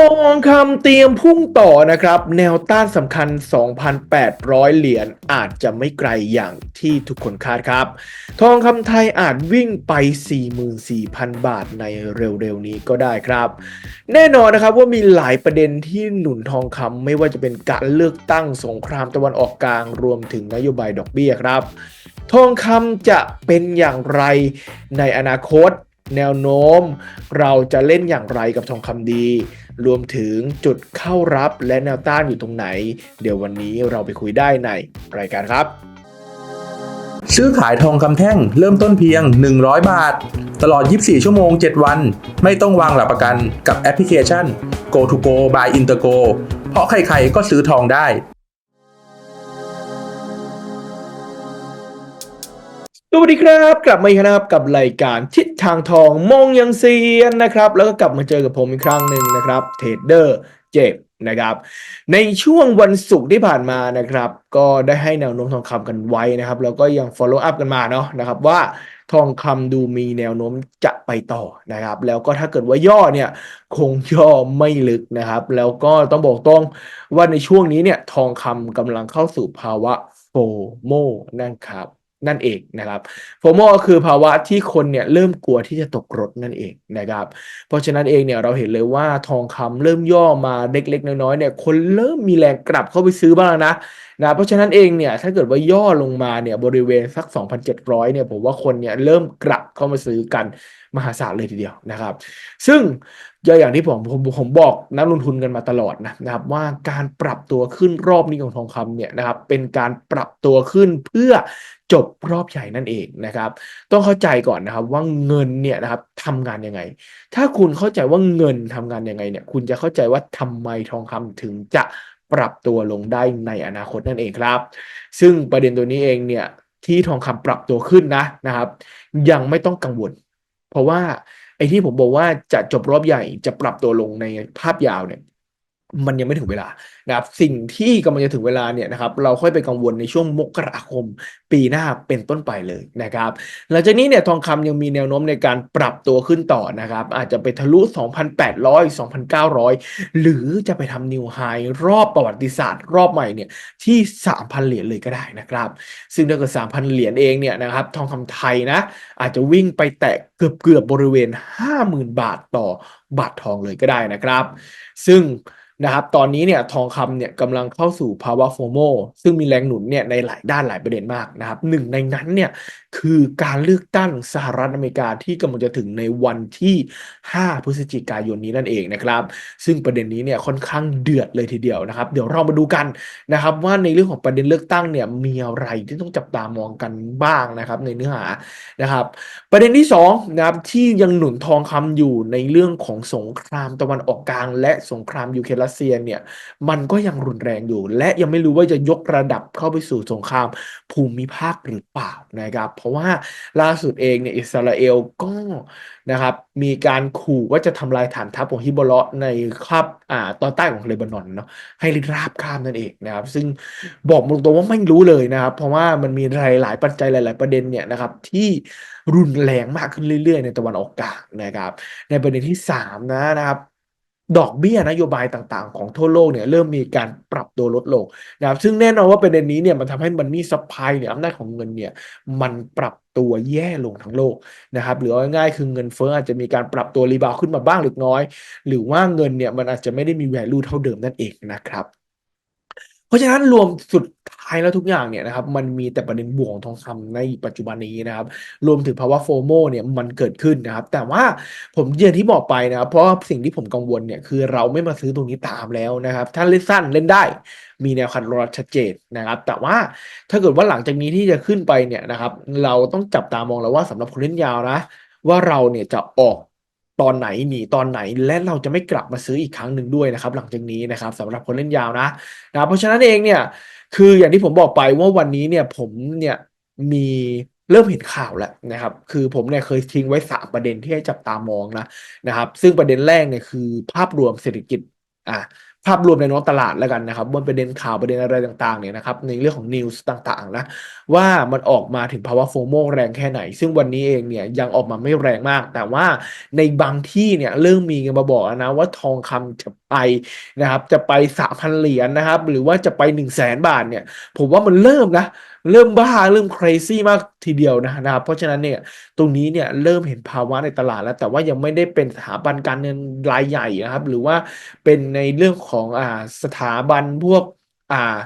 ทองคำเตรียมพุ่งต่อนะครับ แนวต้านสำคัญ 2,800 เหรียญอาจจะไม่ไกลอย่างที่ทุกคนคาดครับ ทองคำไทยอาจวิ่งไป 44,000 บาทในเร็วๆนี้ก็ได้ครับ แน่นอนนะครับว่ามีหลายประเด็นที่หนุนทองคำไม่ว่าจะเป็นการเลือกตั้งสงครามตะวันออกกลางรวมถึงนโยบายดอกเบี้ยครับ ทองคำจะเป็นอย่างไรในอนาคต แนวโน้ม เราจะเล่นอย่างไรกับทองคำดี รวมถึงจุดเข้ารับและแนวต้านอยู่ตรงไหน เดี๋ยววันนี้เราไปคุยได้ในรายการครับซื้อขายทองคำแท่งเริ่มต้นเพียง 100 บาท ตลอด 24 ชั่วโมง 7 วัน ไม่ต้องวางหลักประกันกับแอปพลิเคชัน Go to Go by Intergo เพราะใครๆก็ซื้อทองได้ สวัสดีครับ กลับมาอีกนะครับกับรายการทิศทางทองมองยังเซียนนะครับ แล้วก็กลับมาเจอกับผมอีกครั้งหนึ่งนะครับเทรดเดอร์เจ็บนะครับ ในช่วงวันศุกร์ที่ผ่านมานะครับ ก็ได้ให้แนวโน้มทองคำกันไว้นะครับ แล้วก็ยัง follow up กันมาเนาะนะครับว่าทองคำดูมีแนวโน้มจะไปต่อนะครับ แล้วก็ถ้าเกิดว่าย่อเนี่ยคงย่อไม่ลึกนะครับ แล้วก็ต้องบอกตรงว่าในช่วงนี้เนี่ยทองคำกำลังเข้าสู่ภาวะโฟโมนั่นครับ นั่นเองนะครับโฟโมก็คือภาวะที่คนเนี่ยเริ่มกลัวที่จะตกรถนั่นเองนะครับ เพราะฉะนั้นเองเนี่ยเราเห็นเลยว่าทองคำเริ่มย่อมาเล็กๆ น้อยๆเนี่ยคนเริ่มมีแรงกลับเข้าไปซื้อบ้างแล้วนะ นะเพราะฉะนั้นเองเนี่ยถ้าเกิดว่าย่อลงมาเนี่ยบริเวณสัก 2,700เนี่ยผมว่าคนเนี่ยเริ่มกลับเข้ามาซื้อกันมหาศาลเลยทีเดียวนะครับ ซึ่งอย่างที่ผมผมผมบอกนักลงทุนกันมาตลอดนะนะครับ ว่าการปรับตัวขึ้นรอบนี้ของทองคำเนี่ยนะครับเป็นการปรับตัวขึ้นเพื่อจบรอบใหญ่นั่นเองนะครับ ต้องเข้าใจก่อนนะครับว่าเงินเนี่ยนะครับทำงานยังไง ถ้าคุณเข้าใจว่าเงินทำงานยังไงเนี่ย คุณจะเข้าใจว่าทำไมทองคำถึงจะ ปรับตัวลงได้ในอนาคตนั่นเองครับ ซึ่งประเด็นตัวนี้เองเนี่ยที่ทองคำปรับตัวขึ้นนะนะครับ ยังไม่ต้องกังวล เพราะว่าไอ้ที่ผมบอกว่าจะจบรอบใหญ่จะปรับตัวลงในภาพยาวเนี่ย มันยังไม่ถึงเวลานะครับสิ่งที่กำลังจะถึงเวลาเนี่ยนะครับเราค่อยไปกังวลในช่วงมกราคมปีหน้าเป็นต้นไปเลยนะครับหลังจากนี้เนี่ยทองคำยังมีแนวโน้มในการปรับตัวขึ้นต่อนะครับอาจจะไปทะลุ 2,800 2,900 หรือจะไปทำนิวไฮรอบประวัติศาสตร์ รอบใหม่เนี่ยที่ 3,000 เหรียญเลยก็ได้นะครับซึ่งถ้าเกิด 3,000 เหรียญเองเนี่ยนะครับทองคำไทยนะอาจจะวิ่งไปแตะเกือบเกือบบริเวณ 50,000 บาทต่อบาททองเลยก็ได้นะครับ ซึ่ง นะครับ ตอนนี้เนี่ยทองคำเนี่ยกำลังเข้าสู่ภาวะโฟโมซึ่งมีแรงหนุนเนี่ยในหลายด้านหลายประเด็นมากนะครับหนึ่งในนั้นเนี่ย คือการเลือกตั้งสหรัฐอเมริกาที่กำลังจะถึงในวันที่ 5 พฤศจิกายนนี้นั่นเองนะครับ ซึ่งประเด็นนี้เนี่ยค่อนข้างเดือดเลยทีเดียวนะครับ เดี๋ยวเรามาดูกันนะครับ ว่าในเรื่องของประเด็นเลือกตั้งเนี่ยมีอะไรที่ต้องจับตามองกันบ้างนะครับ ในเนื้อหานะครับ ประเด็นที่2นะครับที่ยังหนุนทองคำอยู่ในเรื่องของสงครามตะวันออกกลาง และสงครามยูเครนรัสเซียเนี่ยมันก็ยังรุนแรงอยู่ และยังไม่รู้ว่าจะยกระดับเข้าไปสู่สงครามภูมิภาคหรือเปล่านะครับราะว่าล่าสุดเองเนี่ยอิสราเอลก็นะครับมีการขู่ว่าจะทำลายฐานทัพของฮิบอลในคาบอ่าตอนใต้ของเลบานอนเนาะให้ราบข้ามนั่นเองนะครับ ซึ่งบอกตรงๆว่าไม่รู้เลยนะครับ เพราะว่ามันมีหลายๆปัจจัยหลาย ๆ ประเด็นเนี่ยนะครับที่รุนแรงมากขึ้นเรื่อย ๆ ในตะวันออกกลางนะครับ ในประเด็นที่3นะนะครับ ดอกเบี้ยนโยบายต่างๆ ของทั่วโลกเนี่ยเริ่มมีการปรับตัวลดลงนะครับซึ่งแน่นอนว่าประเด็นนี้เนี่ยมันทำให้มันนี่ซัพพลายเนี่ยอำนาจของเงินเนี่ยมันปรับตัวแย่ลงทั้งโลกนะครับหรือง่ายๆคือเงินเฟ้ออาจจะมีการปรับตัวรีบาวขึ้นมาบ้างเล็กน้อย หรือว่าเงินเนี่ยมันอาจจะไม่ได้มีแวลูเท่าเดิมนั่นเองนะครับ เพราะฉะนั้นรวมสุดท้ายแล้วทุกอย่างเนี่ยนะครับมันมีแต่ประเด็นบวกของทองคำในปัจจุบันนี้นะครับ รวมถึงภาวะโฟโมเนี่ยมันเกิดขึ้นนะครับ แต่ว่าผมเรียนที่บอกไปนะครับ เพราะว่าสิ่งที่ผมกังวลเนี่ยคือเราไม่มาซื้อตรงนี้ตามแล้วนะครับถ้าเล่นสั้นเล่นได้มีแนวคันรอชัดเจนนะครับ แต่ว่าถ้าเกิดว่าหลังจากนี้ที่จะขึ้นไปเนี่ยนะครับ เราต้องจับตามองแล้วว่าสำหรับคนเล่นยาวนะ ว่าเราเนี่ยจะออก ตอนไหนหนีตอนไหนและเราจะไม่กลับมาซื้ออีกครั้งหนึ่งด้วยนะครับ หลังจากนี้นะครับสำหรับคนเล่นยาวนะนะเพราะฉะนั้นเองเนี่ยคืออย่างที่ผมบอกไปว่าวันนี้เนี่ยผมเนี่ยมีเริ่มเห็นข่าวแล้วนะครับ คือผมเนี่ยเคยทิ้งไว้สามประเด็นที่ให้จับตามองนะนะครับ ซึ่งประเด็นแรกเนี่ยคือภาพรวมเศรษฐกิจอะ ภาพรวมในน้องตลาดแล้วกันนะครับบนประเด็นข่าวประเด็นอะไรต่างๆเนี่ยนะครับในเรื่องของนิวส์ต่างๆนะว่ามันออกมาถึงภาวะโฟโมแรงแค่ไหน ซึ่งวันนี้เองเนี่ยยังออกมาไม่แรงมาก แต่ว่าในบางที่เนี่ยเริ่มมีกันมาบอกนะว่าทองคำจะไปนะครับจะไป3,000เหรียญนะครับ หรือว่าจะไป1 0 0 0 0แสนบาทเนี่ย ผมว่ามันเริ่มนะ เริ่มบ้าเริ่ม crazy มากทีเดียวนะนะครับ เพราะฉะนั้นเนี่ยตรงนี้เนี่ยเริ่มเห็นภาวะในตลาดแล้ว แต่ว่ายังไม่ได้เป็นสถาบันการเงินรายใหญ่นะครับ หรือว่าเป็นในเรื่องของอ่าสถาบันพวกอ่า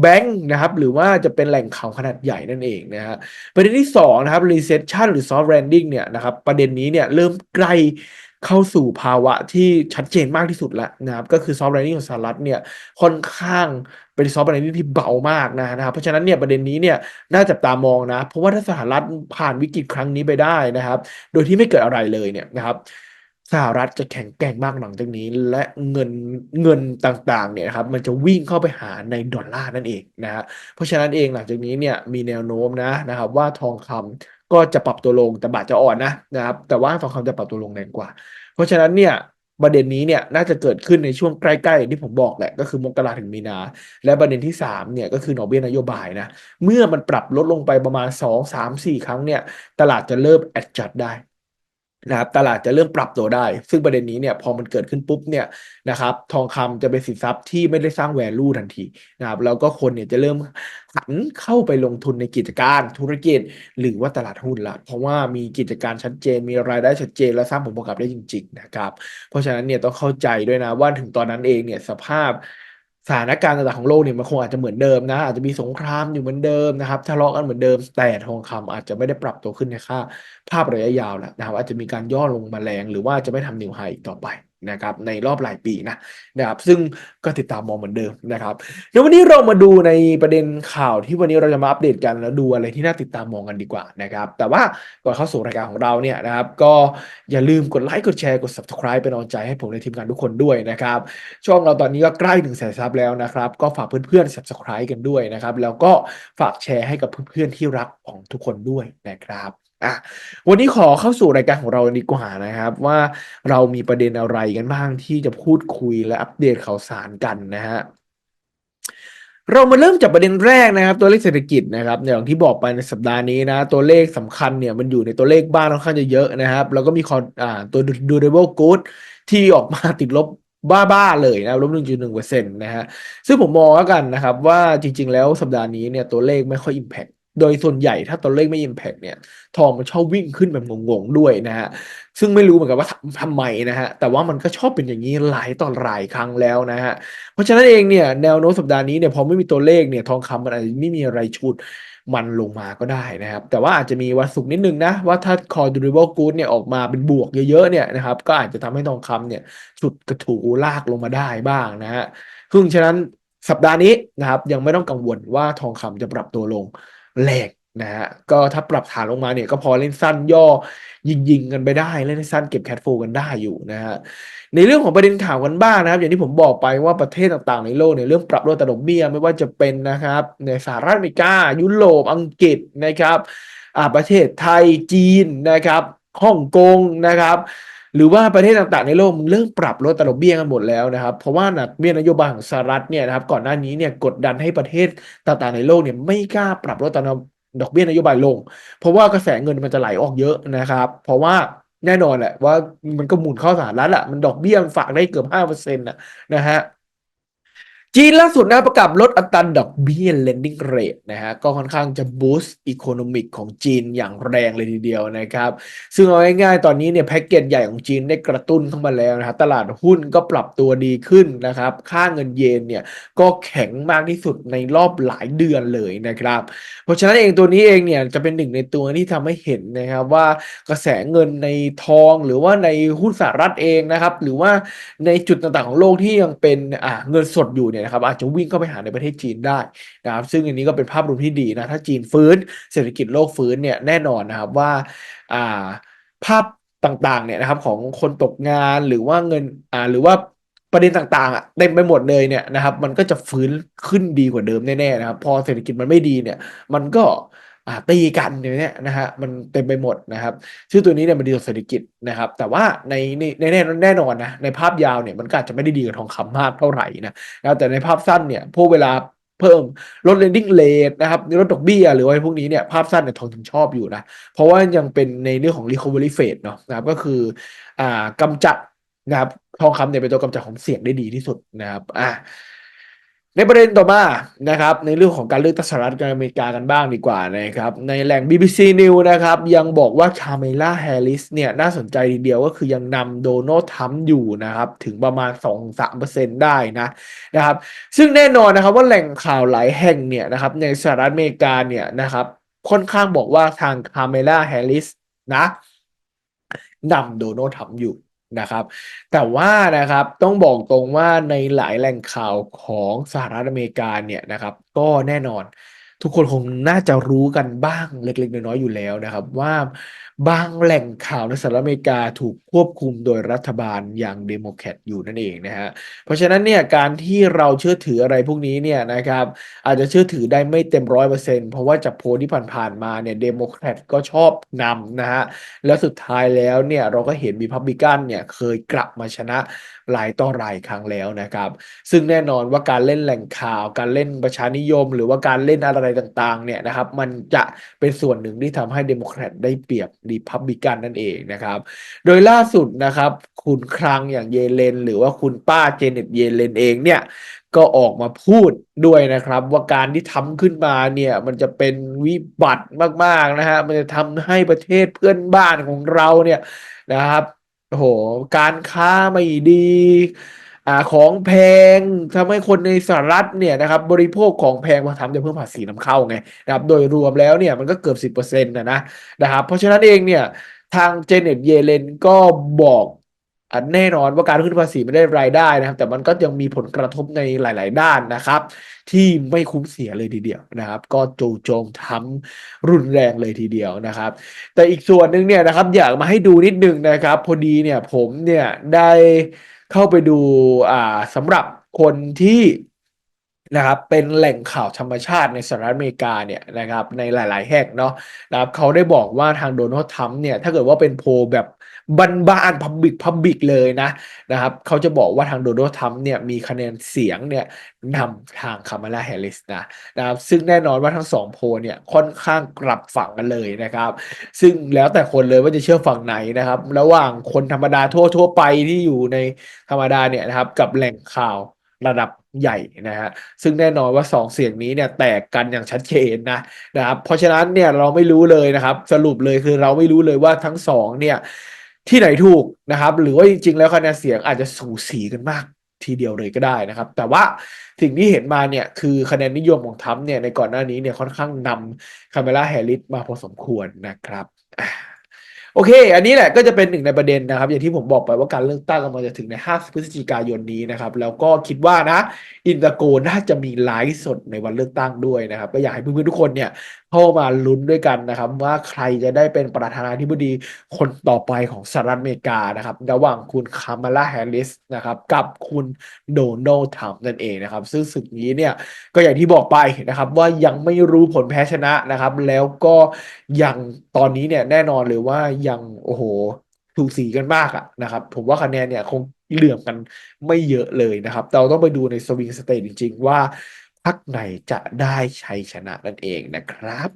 แบงค์นะครับหรือว่าจะเป็นแหล่งข่าวขนาดใหญ่นั่นเองนะฮะประเด็นที่2นะครับ recession หรือ soft landing เนี่ยนะครับประเด็นนี้เนี่ยเริ่มใกล้ เข้าสู่ภาวะที่ชัดเจนมากที่สุดแล้วนะครับก็คือ soft landing ของสหรัฐเนี่ยค่อนข้างเป็น soft landing ที่เบามากนะครับเพราะฉะนั้นเนี่ยประเด็นนี้เนี่ยน่าจับตามองนะ เพราะว่าถ้าสหรัฐผ่านวิกฤตครั้งนี้ไปได้นะครับ โดยที่ไม่เกิดอะไรเลยเนี่ยนะครับสหรัฐจะแข็งแกร่งมากหลังจากนี้ และเงินเงินต่างๆเนี่ยครับมันจะวิ่งเข้าไปหาในดอลลาร์นั่นเองนะฮะเพราะฉะนั้นเองหลังจากนี้เนี่ยมีแนวโน้มนะนะครับว่าทองคำ ก็จะปรับตัวลงแต่บาทจะอ่อนนะนะครับแต่ว่าทองคำจะปรับตัวลงแรงกว่า เพราะฉะนั้นเนี่ยประเด็นนี้เนี่ยน่าจะเกิดขึ้นในช่วงใกล้ๆที่ผมบอกแหละก็คือมกราถึงมีนา และประเด็นที่3เนี่ยก็คือนอเบี้ยนโยบายนะเมื่อมันปรับลดลงไปประมาณ 2 3 4 ครั้งเนี่ยตลาดจะเริ่มแอดจัดได้ นะครับตลาดจะเริ่มปรับตัวได้ ซึ่งประเด็นนี้เนี่ยพอมันเกิดขึ้นปุ๊บเนี่ยนะครับทองคำจะเป็นสินทรัพย์ที่ไม่ได้สร้าง value ทันทีนะครับแล้วก็คนเนี่ยจะเริ่มหันเข้าไปลงทุนในกิจการธุรกิจ หรือว่าตลาดหุ้นละเพราะว่ามีกิจการชัดเจน มีรายได้ชัดเจน และสร้างผลประกอบได้จริง ๆ นะครับ เพราะฉะนั้นเนี่ยต้องเข้าใจด้วยนะว่าถึงตอนนั้นเองเนี่ยสภาพ สถานการณ์ต่างๆของโลกเนี่ยมันคงอาจจะเหมือนเดิมนะ อาจจะมีสงครามอยู่เหมือนเดิมนะครับทะเลาะกันเหมือนเดิมแต่ทองคำอาจจะไม่ได้ปรับตัวขึ้นในค่าภาพระยะยาวแล้วนะครับอาจจะมีการย่อลงมาแรงหรือว่าจะไม่ทำนิวไฮอีกต่อไป นะครับในรอบหลายปีนะนะครับซึ่งก็ติดตามมองเหมือนเดิมนะครับเดี๋ยววันนี้เรามาดูในประเด็นข่าวที่วันนี้เราจะมาอัปเดตกันแล้วดูอะไรที่น่าติดตามมองกันดีกว่านะครับแต่ว่าก่อนเข้าสู่รายการของเราเนี่ยนะครับก็อย่าลืมกดไลค์กดแชร์กด subscribe เป็นกำลังใจให้ผมในทีมงานทุกคนด้วยนะครับช่องเราตอนนี้ก็ใกล้ถึงแสนซับแล้วนะครับก็ฝากเพื่อนๆ subscribe กันด้วยนะครับแล้วก็ฝากแชร์ให้กับเพื่อนๆที่รักของทุกคนด้วยนะครับ อะวันนี้ขอเข้าสู่รายการของเราดีกว่านะครับ ว่าเรามีประเด็นอะไรกันบ้างที่จะพูดคุยและอัปเดตข่าวสารกันนะฮะเรามาเริ่มจากประเด็นแรกนะครับ ตัวเลขเศรษฐกิจนะครับอย่างที่บอกไปในสัปดาห์นี้นะ ตัวเลขสำคัญเนี่ยมันอยู่ในตัวเลขบ้านค่อนข้างจะเยอะนะครับ แล้วก็มีคอนอ่าตัว durable good ที่ออกมาติดลบบ้าๆเลยนะลบ1.1%นะฮะซึ่งผมมองแล้วกันนะครับ ว่าจริง ๆ แล้วสัปดาห์นี้เนี่ยตัวเลขไม่ค่อย impact โดยส่วนใหญ่ถ้าตัวเลขไม่ impact เนี่ย ทองมันชอบวิ่งขึ้นแบบงงๆด้วยนะฮะ ซึ่งไม่รู้เหมือนกันว่าทำทำไมนะฮะ แต่ว่ามันก็ชอบเป็นอย่างนี้หลายต่อหลายครั้งแล้วนะฮะ เพราะฉะนั้นเองเนี่ยแนวโน้มสัปดาห์นี้เนี่ยพอไม่มีตัวเลขเนี่ยทองคำมันอาจจะไม่มีอะไรชุดมันลงมาก็ได้นะครับ แต่ว่าอาจจะมีวันศุกร์นิดนึงนะ ว่าถ้า core durable good เนี่ยออกมาเป็นบวกเยอะๆเนี่ยนะครับ ก็อาจจะทำให้ทองคำเนี่ยฉุดกระถูลากลงมาได้บ้างนะฮะซึ่งฉะนั้นสัปดาห์นี้นะครับยังไม่ต้องกังวลว่าทองคำจะปรับตัวลง แรงนะฮะก็ถ้าปรับฐานลงมาเนี่ยก็พอเล่นสั้นย่อยิงยิงกันไปได้ เล่นสั้นเก็บแคทโฟกันได้อยู่นะฮะในเรื่องของประเด็นข่าวกันบ้างนะครับ อย่างที่ผมบอกไปว่าประเทศต่างๆในโลกเนี่ยเริ่มปรับลดอัตราดอกเบี้ยไม่ว่าจะเป็นนะครับ ในสหรัฐอเมริกา ยุโรปอังกฤษนะครับอ่าประเทศไทยจีนนะครับฮ่องกงนะครับ หรือว่าประเทศต่างๆในโลกเริ่มปรับลดตราดอกเบี้ยกันหมดแล้วนะครับเพราะว่านักเบี้ยนโยบายของสหรัฐเนี่ยนะครับก่อนหน้านี้เนี่ยกดดันให้ประเทศต่างๆในโลกเนี่ยไม่กล้าปรับลดตราดอกเบี้ยนโยบายลง เพราะว่ากระแสเงินมันจะไหลออกเยอะนะครับ เพราะว่าแน่นอนแหละว่ามันก็หมุนเข้าสหรัฐแหละมันดอกเบี้ยมันฝากได้เกือบห้าเปอร์เซ็นต์นะนะฮะ จีนล่าสุดนะประกาศลดอัตราดอกเบี้ย lending rate นะฮะก็ค่อนข้างจะ boost economic ของจีนอย่างแรงเลยทีเดียวนะครับ ซึ่งเอาง่ายๆ ตอนนี้เนี่ยแพ็กเกจใหญ่ของจีนได้กระตุ้นเข้ามาแล้วนะครับตลาดหุ้นก็ปรับตัวดีขึ้นนะครับ ค่าเงินเยนเนี่ยก็แข็งมากที่สุดในรอบหลายเดือนเลยนะครับ เพราะฉะนั้นเองตัวนี้เองเนี่ยจะเป็นหนึ่งในตัวที่ทำให้เห็นนะครับว่ากระแสเงินในทองหรือว่าในหุ้นสหรัฐเองนะครับหรือว่าในจุดต่างๆของโลกที่ยังเป็นอ่าเงินสดอยู่เนี่ยนะครับอาจจะวิ่งเข้าไปหาในประเทศจีนได้นะครับซึ่งอันนี้ก็เป็นภาพรวมที่ดีนะถ้าจีนฟื้นเศรษฐกิจโลกฟื้นเนี่ยแน่นอนนะครับว่าอ่าภาพต่างๆเนี่ยนะครับของคนตกงานหรือว่าเงินอ่าหรือว่าประเด็นต่างๆอะเต็มไปหมดเลยเนี่ยนะครับมันก็จะฟื้นขึ้นดีกว่าเดิมแน่ๆนะครับ พอเศรษฐกิจมันไม่ดีเนี่ย มันก็ ตีกันอย่างเนี้ยนะฮะมันเต็มไปหมดนะครับซึ่งตัวนี้เนี่ยมันดีต่อเศรษฐกิจนะครับ แต่ว่าในในในแน่แน่นอนนะในภาพยาวเนี่ยมันก็อาจจะไม่ได้ดีกับทองคำมากเท่าไหร่นะนะแต่ในภาพสั้นเนี่ยพวกเวลาเพิ่มลด lending rate นะครับลดดอกเบี้ยหรือว่าพวกนี้เนี่ยภาพสั้นเนี่ยทองถึงชอบอยู่นะ เพราะว่ายังเป็นในเรื่องของ recovery phase เนาะนะครับก็คืออ่ากำจัดนะครับทองคำเนี่ยเป็นตัวกำจัดความเสี่ยงได้ดีที่สุดนะครับอะ ในประเด็นต่อมานะครับในเรื่องของการเลือกตั้งสหรัฐอเมริกากันบ้างดีกว่านะครับในแหล่ง BBC News นะครับยังบอกว่าคาเมล่าแฮร์ริสเนี่ยน่าสนใจทีเดียวก็คือยังนำโดนัลด์ทรัมป์อยู่นะครับถึงประมาณ 2-3%ได้นะนะครับซึ่งแน่นอนนะครับว่าแหล่งข่าวหลายแห่งเนี่ยนะครับในสหรัฐอเมริกาเนี่ยนะครับค่อนข้างบอกว่าทางคาเมล่าแฮร์ริสนะนำโดนัลด์ทรัมป์อยู่ นะครับ แต่ว่านะครับต้องบอกตรงว่าในหลายแหล่งข่าวของสหรัฐอเมริกาเนี่ยนะครับก็แน่นอนทุกคนคงน่าจะรู้กันบ้างเล็กๆน้อยๆอยู่แล้วนะครับ ว่าบางแหล่งข่าวในสหรัฐอเมริกาถูกควบคุมโดยรัฐบาลอย่างเดโมแครตอยู่นั่นเองนะฮะ เพราะฉะนั้นเนี่ยการที่เราเชื่อถืออะไรพวกนี้เนี่ยนะครับอาจจะเชื่อถือได้ไม่เต็มร้อยเปอร์เซ็นต์เพราะว่าจากโพลที่ผ่านๆมาเนี่ยเดโมแครตก็ชอบนำนะฮะ แล้วสุดท้ายแล้วเนี่ยเราก็เห็นมีพับบิกันเนี่ยเคยกลับมาชนะหลายต่อหลายครั้งแล้วนะครับ ซึ่งแน่นอนว่าการเล่นแหล่งข่าว การเล่นประชานิยม หรือว่าการเล่นอะไรต่างๆเนี่ยนะครับมันจะเป็นส่วนหนึ่งที่ทำให้เดโมแครตได้เปรียบรีพับบิกันนั่นเองนะครับ โดยล่าสุดนะครับ คุณคลังอย่างเยเลน หรือว่าคุณป้าเจเน็ตเยเลนเองเนี่ยก็ออกมาพูดด้วยนะครับ ว่าการที่ทำขึ้นมาเนี่ย มันจะเป็นวิบัติมากๆนะฮะมันจะทำให้ประเทศเพื่อนบ้านของเราเนี่ยนะครับโอ้โหการค้าไม่ดี อ่าของแพงทำให้คนในสหรัฐเนี่ยนะครับบริโภคของแพงมาทำจะเพิ่มภาษีนำเข้าไงนะครับโดยรวมแล้วเนี่ยมันก็เกือบสิบเปอร์เซ็นต์นะนะนะครับเพราะฉะนั้นเองเนี่ยทางเจเน็ตเยเลนก็บอกแน่นอนว่าการขึ้นภาษีไม่ได้รายได้นะครับ แต่มันก็ยังมีผลกระทบในหลาย ๆ ด้านนะครับ ที่ไม่คุ้มเสียเลยทีเดียวนะครับ ก็จูโจมทำรุนแรงเลยทีเดียวนะครับ แต่อีกส่วนหนึ่งเนี่ยนะครับ อยากมาให้ดูนิดนึงนะครับ พอดีเนี่ยผมเนี่ยได้ เข้าไปดูอ่าสำหรับคนที่นะครับเป็นแหล่งข่าวธรรมชาติในสหรัฐอเมริกาเนี่ยนะครับในหลาย ๆ แห่งเนาะนะครับเขาได้บอกว่าทางโดนัลด์ทรัมป์เนี่ยถ้าเกิดว่าเป็นโพลแบบ บ้านๆพับบิกพับบิกเลยนะนะครับเขาจะบอกว่าทางโดนัลด์ทรัมป์เนี่ยมีคะแนนเสียงเนี่ยนำทางคามาลาแฮร์ริสนะนะครับซึ่งแน่นอนว่าทั้งสองโพลเนี่ยค่อนข้างกลับฝั่งกันเลยนะครับ ซึ่งแล้วแต่คนเลยว่าจะเชื่อฝั่งไหนนะครับ ระหว่างคนธรรมดาทั่วทั่วไปที่อยู่ในธรรมดาเนี่ยนะครับกับแหล่งข่าวระดับใหญ่นะฮะซึ่งแน่นอนว่าสองเสียงนี้เนี่ยแตกกันอย่างชัดเจนนะนะครับเพราะฉะนั้นเนี่ยเราไม่รู้เลยนะครับ สรุปเลยคือเราไม่รู้เลยว่าทั้งสองเนี่ย ที่ไหนถูกนะครับ หรือว่าจริงๆแล้วคะแนนเสียงอาจจะสูสีกันมากทีเดียวเลยก็ได้นะครับ แต่ว่าสิ่งที่เห็นมาเนี่ยคือคะแนนนิยมของทัมเนี่ยในก่อนหน้านี้เนี่ยค่อนข้างนำคาเมล่าแฮร์ริสมาพอสมควรนะครับ โอเค อันนี้แหละก็จะเป็นหนึ่งในประเด็นนะครับ อย่างที่ผมบอกไปว่าการเลือกตั้งกำลังจะถึงใน 5 พฤศจิกายนนี้นะครับ แล้วก็คิดว่านะ อินเตอร์โกน่าจะมีไลฟ์สดในวันเลือกตั้งด้วยนะครับ ก็อยากให้เพื่อนๆทุกคนเนี่ยเข้ามาลุ้นด้วยกันนะครับ ว่าใครจะได้เป็นประธานาธิบดีคนต่อไปของสหรัฐอเมริกานะครับระหว่างคุณคามาลาแฮร์ริสนะครับกับคุณโดนัลด์ทรัมป์นั่นเองนะครับ ซึ่งศึกนี้เนี่ยก็อย่างที่บอกไปนะครับ ว่ายังไม่รู้ผลแพ้ชนะนะครับ แล้วก็ยังตอนนี้เนี่ยแน่นอนเลยว่ายังโอ้โหถูกสีกันมากอะนะครับ ผมว่าคะแนนเนี่ยคงเหลื่อมกันไม่เยอะเลยนะครับ เราต้องไปดูในสวิงสเตทจริง ๆ ว่าพักไหนจะได้ชัยชนะนั่นเองนะครับ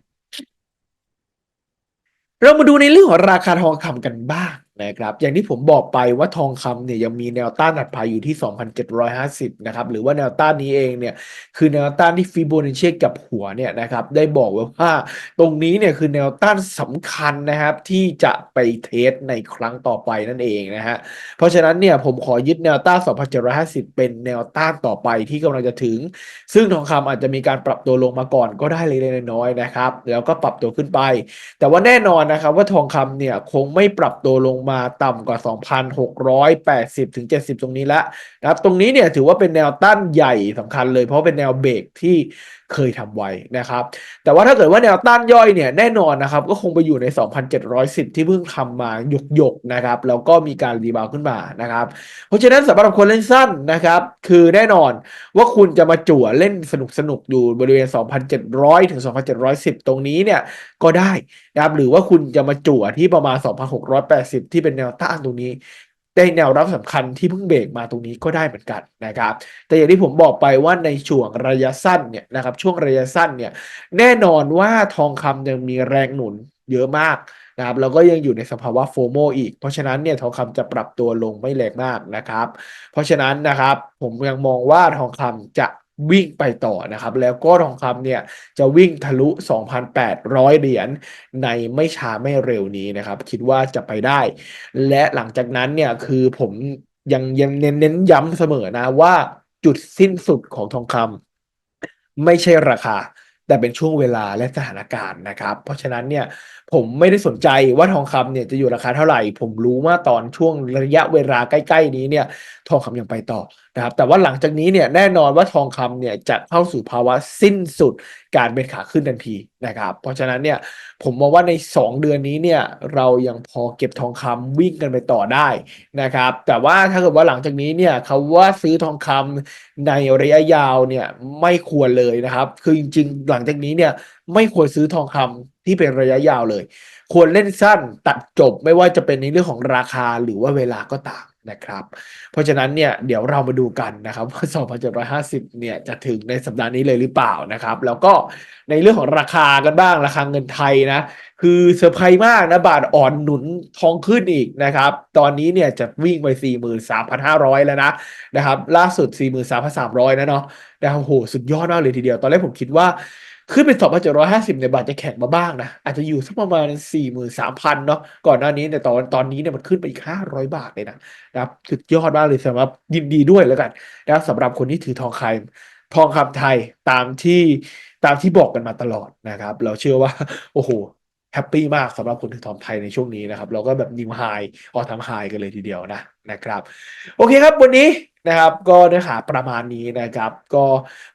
เรามาดูในเรื่องของราคาทองคำกันบ้าง นะครับอย่างที่ผมบอกไปว่าทองคำเนี่ยยังมีแนวต้านถัดไปอยู่ที่ 2,750 นะครับหรือว่าแนวต้านนี้เองเนี่ยคือแนวต้านที่ฟิโบนัชชีกับหัวเนี่ยนะครับได้บอกไว้ว่าตรงนี้เนี่ยคือแนวต้านสำคัญนะครับที่จะไปเทสในครั้งต่อไปนั่นเองนะฮะเพราะฉะนั้นเนี่ยผมขอยึดแนวต้าน 2,750 เป็นแนวต้านต่อไปที่กำลังจะถึง ซึ่งทองคำอาจจะมีการปรับตัวลงมาก่อนก็ได้เล็กๆน้อยๆนะครับแล้วก็ปรับตัวขึ้นไป แต่ว่าแน่นอนนะครับว่าทองคำเนี่ยคงไม่ปรับตัวลงมาต่ำกว่า 2,680 ถึง 70 ตรงนี้แล้วนะครับ ตรงนี้เนี่ยถือว่าเป็นแนวต้านใหญ่สำคัญเลย เพราะเป็นแนวเบรกที่ เคยทำไว้นะครับ แต่ว่าถ้าเกิดว่าแนวต้านย่อยเนี่ยแน่นอนนะครับ ก็คงไปอยู่ใน 2,710 ที่เพิ่งทำมาหยกๆนะครับ แล้วก็มีการรีบาวขึ้นมานะครับ เพราะฉะนั้นสำหรับคนเล่นสั้นนะครับ คือแน่นอนว่าคุณจะมาจั่วเล่นสนุกสนุกๆอยู่บริเวณ 2,700 ถึง 2,710 ตรงนี้เนี่ยก็ได้นะครับหรือว่าคุณจะมาจั่วที่ประมาณ 2,680 ที่เป็นแนวต้านตรงนี้ ได้แนวรับสำคัญที่เพิ่งเบรกมาตรงนี้ก็ได้เหมือนกันนะครับ แต่อย่างที่ผมบอกไปว่าในช่วงระยะสั้นเนี่ยนะครับช่วงระยะสั้นเนี่ยแน่นอนว่าทองคำยังมีแรงหนุนเยอะมากนะครับแล้วก็ยังอยู่ในสภาวะโฟโมอีก เพราะฉะนั้นเนี่ยทองคำจะปรับตัวลงไม่แรงมากนะครับ เพราะฉะนั้นนะครับผมยังมองว่าทองคำจะ วิ่งไปต่อนะครับ แล้วก็ทองคำเนี่ยจะวิ่งทะลุ 2,800 เหรียญในไม่ช้าไม่เร็วนี้นะครับ คิดว่าจะไปได้ และหลังจากนั้นเนี่ยคือผมยังยังเน้นเน้นย้ำเสมอนะว่าจุดสิ้นสุดของทองคำไม่ใช่ราคา แต่เป็นช่วงเวลาและสถานการณ์นะครับ เพราะฉะนั้นเนี่ยผมไม่ได้สนใจว่าทองคำเนี่ยจะอยู่ราคาเท่าไหร่ ผมรู้ว่าตอนช่วงระยะเวลาใกล้ ๆ นี้เนี่ยทองคำยังไปต่อนะครับแต่ว่าหลังจากนี้เนี่ยแน่นอนว่าทองคำเนี่ยจะเข้าสู่ภาวะสิ้นสุดการเป็นขาขึ้นทันทีนะครับเพราะฉะนั้นเนี่ยผมมองว่าใน 2 เดือนนี้เนี่ยเรายังพอเก็บทองคำวิ่งกันไปต่อได้นะครับแต่ว่าถ้าเกิดว่าหลังจากนี้เนี่ยคำว่าซื้อทองคำในระยะยาวเนี่ยไม่ควรเลยนะครับคือจริงๆ หลังจากนี้เนี่ย ไม่ควรซื้อทองคำที่เป็นระยะยาวเลย ควรเล่นสั้นตัดจบไม่ว่าจะเป็นในเรื่องของราคาหรือว่าเวลาก็ตามนะครับ เพราะฉะนั้นเนี่ยเดี๋ยวเรามาดูกันนะครับว่า 2,750 เนี่ยจะถึงในสัปดาห์นี้เลยหรือเปล่านะครับ แล้วก็ในเรื่องของราคากันบ้างราคาเงินไทยนะ คือเซอร์ไพรส์มากนะ บาทอ่อนหนุนทองขึ้นอีกนะครับ ตอนนี้เนี่ยจะวิ่งไป 43,500 แล้วนะนะครับ ล่าสุด 43,300 นะเนาะนะครับโหสุดยอดมากเลยทีเดียว ตอนแรกผมคิดว่า ขึ้นเป็น 2,750เนี่ยบาทจะแข็งมาบ้างนะ อาจจะอยู่สักประมาณ 43,000 เนาะก่อนหน้านี้แต่ตอนตอนนี้เนี่ยมันขึ้นไปอีก 500 บาทเลยนะนะครับสุดยอดมากเลยสำหรับยินดีด้วยแล้วกันนะครับสำหรับคนที่ถือทองคำทองคำไทยตามที่ตามที่บอกกันมาตลอดนะครับ เราเชื่อว่า โอ้โหแฮปปี้มากสำหรับคนถือทองไทยในช่วงนี้นะครับ เราก็แบบนิวไฮออทำไฮกันเลยทีเดียวนะนะครับ โอเคครับวันนี้ นะครับ ก็เนื้อหาประมาณนี้นะครับ ก็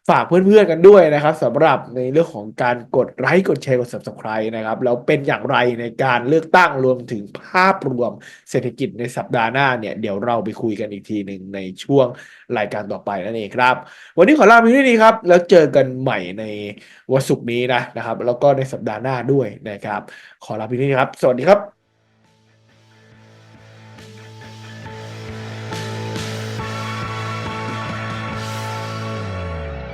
ฝากเพื่อนๆกันด้วยนะครับสำหรับในเรื่องของการกดไลค์กดแชร์กด subscribe นะครับแล้วเป็นอย่างไรในการเลือกตั้งรวมถึงภาพรวมเศรษฐกิจในสัปดาห์หน้าเนี่ยเดี๋ยวเราไปคุยกันอีกทีหนึ่งในช่วงรายการต่อไปนั่นเองครับ วันนี้ขอลาไปที่นี้ครับ แล้วเจอกันใหม่ในวันศุกร์นี้นะนะครับ แล้วก็ในสัปดาห์หน้าด้วยนะครับ ขอลาไปที่นี้ครับ สวัสดีครับ